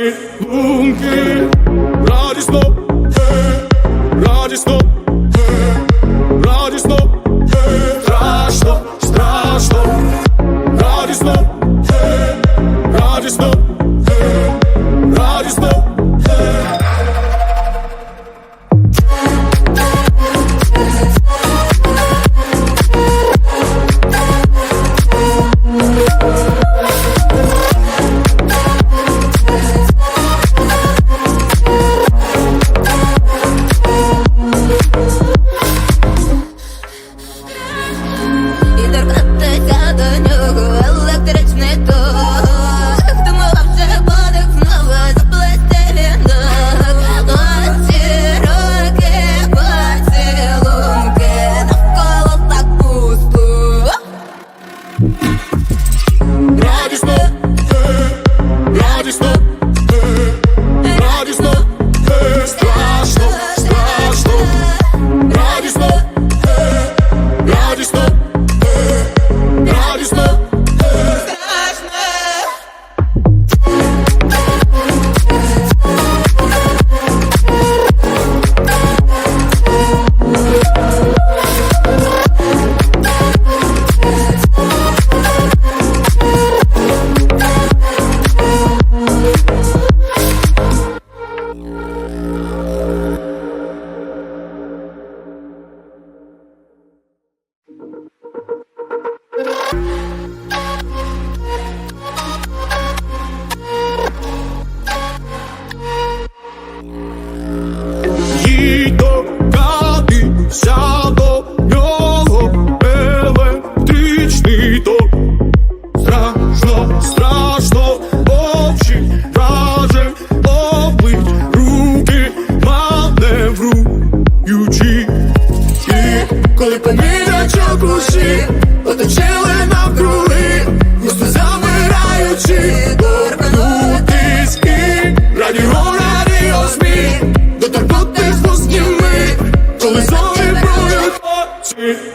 Думки, радісно, радісно, радісно, страшно, страшно, радісно.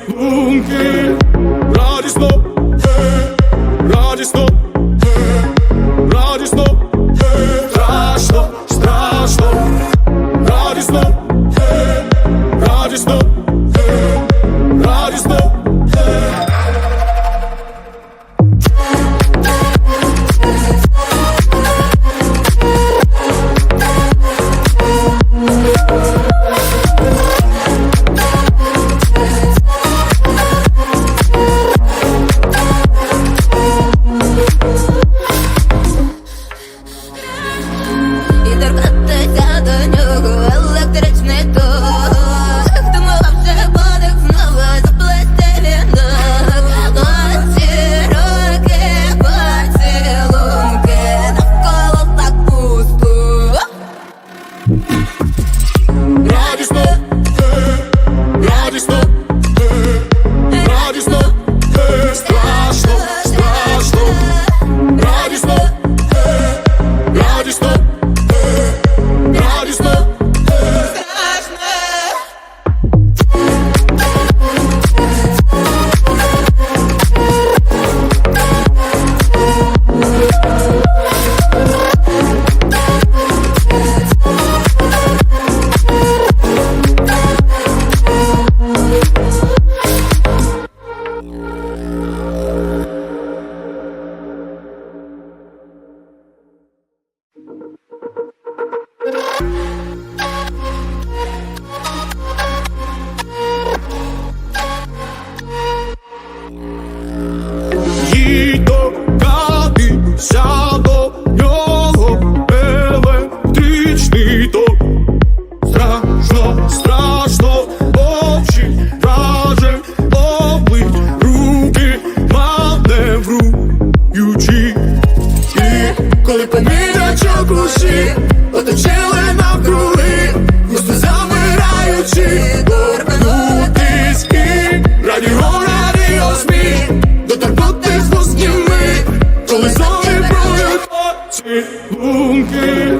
Bunker. bunke, bunke.